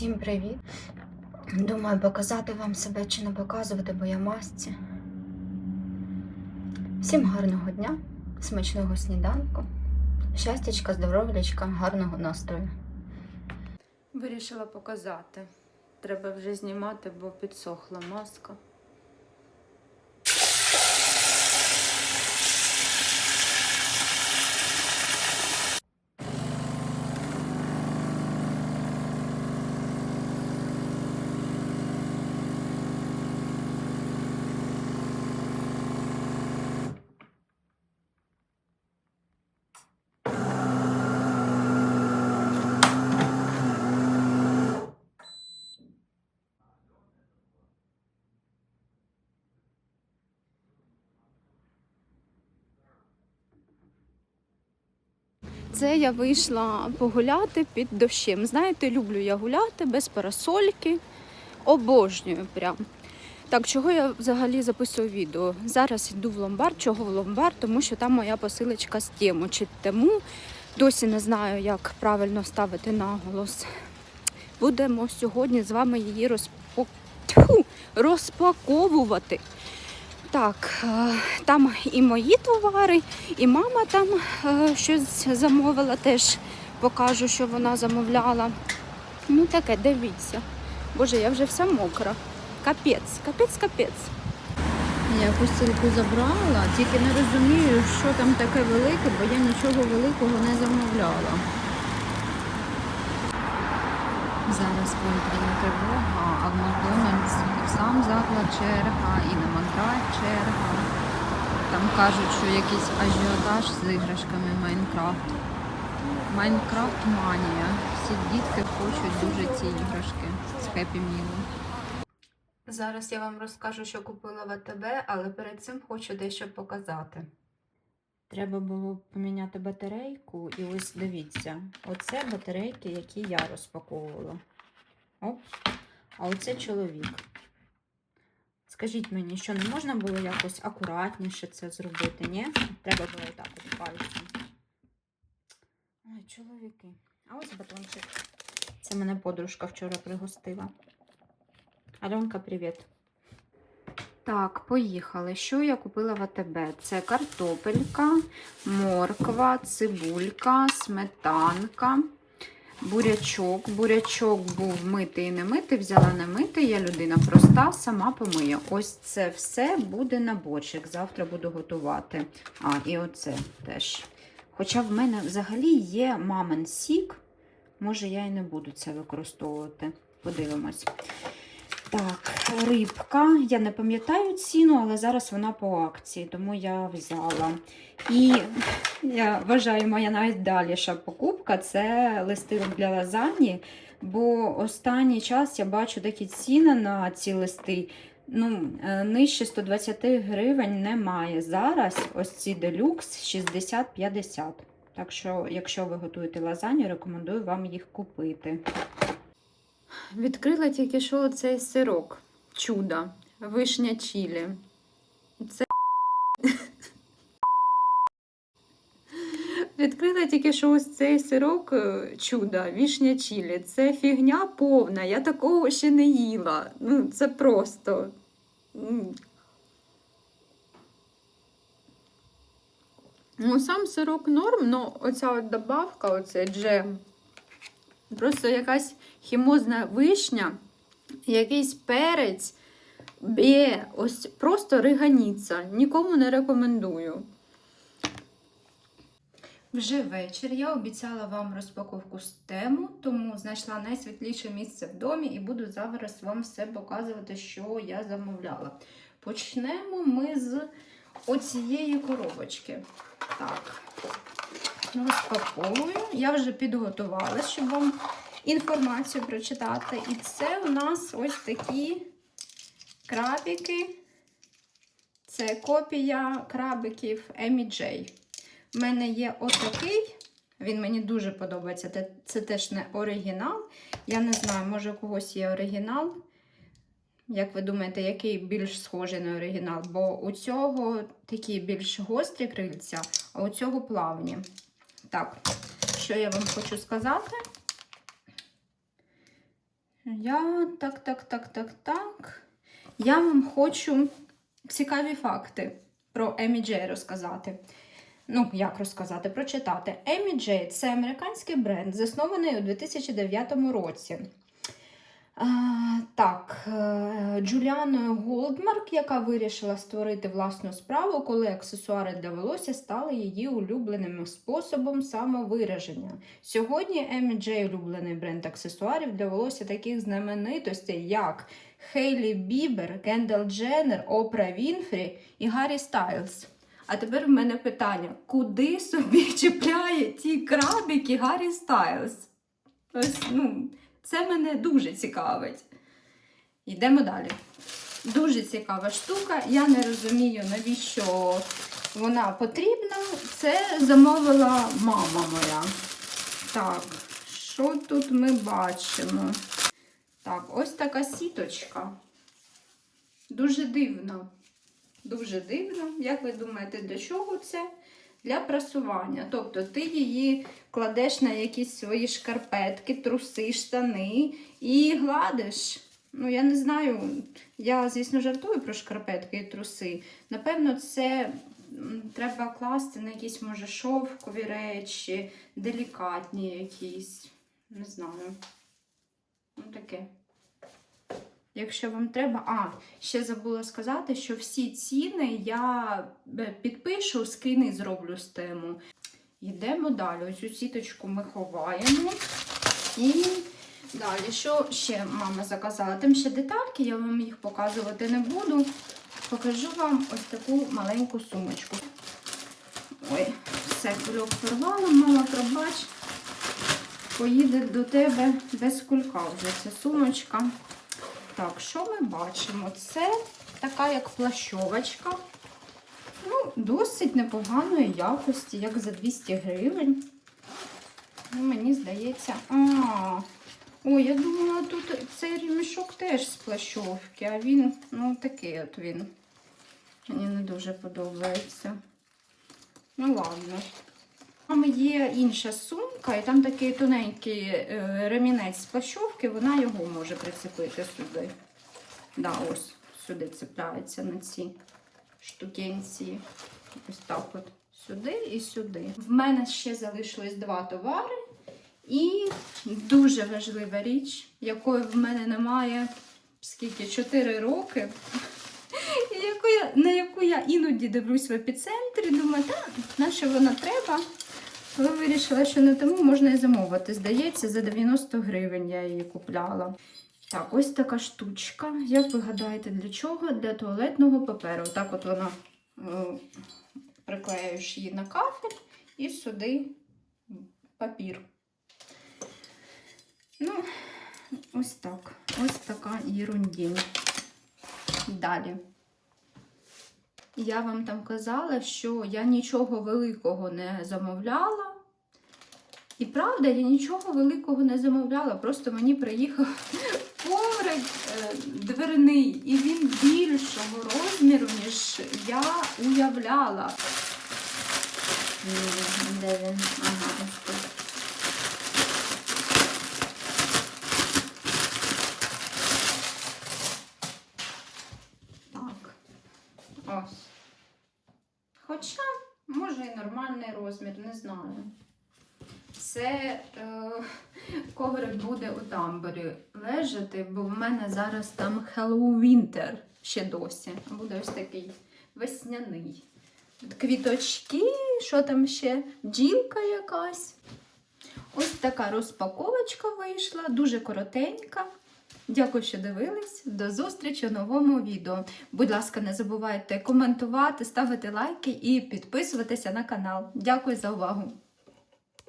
Всім привіт! Думаю, показати вам себе чи не показувати, бо я масці. Всім гарного дня, смачного сніданку, щастячка, здоров'ячка, гарного настрою. Вирішила показати. Треба вже знімати, бо підсохла маска. Це я вийшла погуляти під дощем. Знаєте, люблю я гуляти без парасольки. Обожнюю прям. Так, чого я взагалі записую відео? Зараз йду в ломбард. Чого в ломбард? Тому що там моя посилочка з тему чи тему. Досі не знаю, як правильно ставити наголос. Будемо сьогодні з вами її розпо... Тьфу! розпаковувати. Так, е, там і мої товари, і мама там е, щось замовила, теж покажу, що вона замовляла. Ну таке, дивіться. Боже, я вже вся мокра. Капець, капець, капець. Я постільку забрала, тільки не розумію, що там таке велике, бо я нічого великого не замовляла. Зараз повітряна тривога, а в Заклад черга, і на Макдрайв черга. Там кажуть, що якийсь ажіотаж з іграшками Майнкрафт. Майнкрафт манія. Всі дітки хочуть дуже ці іграшки з Хеппі Мілу. Зараз я вам розкажу, що купила в АТБ, але перед цим хочу дещо показати. Треба було поміняти батарейку, і ось дивіться, оце батарейки, які я розпаковувала. Оп. А оце чоловік. Скажіть мені, що не можна було якось акуратніше це зробити, ні? Треба було так от пальцем. Ой, чоловіки. А ось батончик. Це мене подружка вчора пригостила. Альонка, привіт. Так, поїхали. Що я купила в АТБ? Це картопелька, морква, цибулька, сметанка, бурячок. Бурячок був митий і не митий, взяла не митий. Я людина проста, сама помию. Ось це все буде на борщик. Завтра буду готувати. А, і оце теж. Хоча в мене взагалі є мамин сік. Може, я і не буду це використовувати. Подивимось. Так, рибка. Я не пам'ятаю ціну, але зараз вона по акції, тому я взяла. І я вважаю, моя найдаліша покупка це листи для лазані. Бо останній час я бачу такі ціни на ці листи. Ну, е, нижче 120 гривень немає. Зараз ось ці делюкс 60-50. Так що, якщо ви готуєте лазанью, рекомендую вам їх купити. Відкрила тільки що цей сирок. Чудо. Вишня чілі. Це. Відкрила тільки що ось цей сирок е, чудо, вішня чілі. Це фігня повна. Я такого ще не їла. Ну, це просто. Ну, сам сирок норм, але оця от добавка, оцей джем. Просто якась хімозна вишня, якийсь перець, бє, ось просто риганіться. Нікому не рекомендую. Вже вечір. Я обіцяла вам розпаковку з тему, тому знайшла найсвітліше місце в домі і буду зараз вам все показувати, що я замовляла. Почнемо ми з оцієї коробочки. Так, розпаковую. Я вже підготувалася, щоб вам інформацію прочитати. І це у нас ось такі крабики. Це копія крабиків Емі Джей. У мене є отакий. Він мені дуже подобається. Це, це теж не оригінал. Я не знаю, може у когось є оригінал. Як ви думаєте, який більш схожий на оригінал? Бо у цього такі більш гострі крильця, а у цього плавні. Так, що я вам хочу сказати? Я так, так, так, так, так. Я вам хочу цікаві факти про Емі Джей розказати. Ну, як розказати, прочитати. Емі Джей це американський бренд, заснований у 2009 році. Так, е, Джуліаною Голдмарк, яка вирішила створити власну справу, коли аксесуари для волосся стали її улюбленим способом самовираження. Сьогодні Джей улюблений бренд аксесуарів для волосся таких знаменитостей, як Хейлі Бібер, Кендал Дженнер, Опра Вінфрі і Гаррі Стайлз. А тепер в мене питання: куди собі чіпляє ті крабики Гаррі Стайлз? Ось, ну, це мене дуже цікавить. Йдемо далі. Дуже цікава штука. Я не розумію, навіщо вона потрібна. Це замовила мама моя. Так, що тут ми бачимо? Так, ось така сіточка. Дуже дивно. Дуже дивно. Як ви думаєте, для чого це? Для прасування. Тобто ти її кладеш на якісь свої шкарпетки, труси, штани і гладиш. Ну, я не знаю. Я, звісно, жартую про шкарпетки і труси. Напевно, це треба класти на якісь, може, шовкові речі, делікатні якісь. Не знаю. Ну, таке. Якщо вам треба. А, ще забула сказати, що всі ціни я е, підпишу, скріни зроблю з тему. Йдемо далі. Ось цю сіточку ми ховаємо. І далі, що ще мама заказала? Там ще детальки, я вам їх показувати не буду. Покажу вам ось таку маленьку сумочку. Ой, все, кульок порвала, мама, пробач. Поїде до тебе без кулька вже ця сумочка. Так, що ми бачимо? Це така як плащовочка. Ну, досить непоганої якості, як за 200 гривень. Ну, мені здається. А, ой, я думала, тут цей ремішок теж з плащовки, а він, ну, такий от він. Мені не дуже подобається. Ну, ладно. Там є інша сумка, і там такий тоненький е, ремінець з плащовки, вона його може прицепити сюди. Да, ось сюди цепляється на ці штукенці. Ось так от. Сюди і сюди. В мене ще залишилось два товари. І дуже важлива річ, якої в мене немає скільки 4 роки. на яку я іноді дивлюсь в епіцентрі, думаю, так, на що вона треба. Але вирішила, що не тому можна і замовити. Здається, за 90 гривень я її купляла. Так, ось така штучка. Як ви гадаєте, для чого? Для туалетного паперу. Так от вона е, приклеюєш її на кафель і сюди папір. Ну, ось так. Ось така ерундінь. Далі. Я вам там казала, що я нічого великого не замовляла. І правда, я нічого великого не замовляла. Просто мені приїхав коврик е, дверний, і він більшого розміру, ніж я уявляла. Де він? Ага, ось тут. Так. Ось. Хоча, може, і нормальний розмір, не знаю. Це е, коврик буде у тамбурі лежати, бо в мене зараз там Hello Winter ще досі. Буде ось такий весняний. Квіточки, що там ще? Бджілка якась. Ось така розпаковочка вийшла, дуже коротенька. Дякую, що дивились. До зустрічі у новому відео. Будь ласка, не забувайте коментувати, ставити лайки і підписуватися на канал. Дякую за увагу!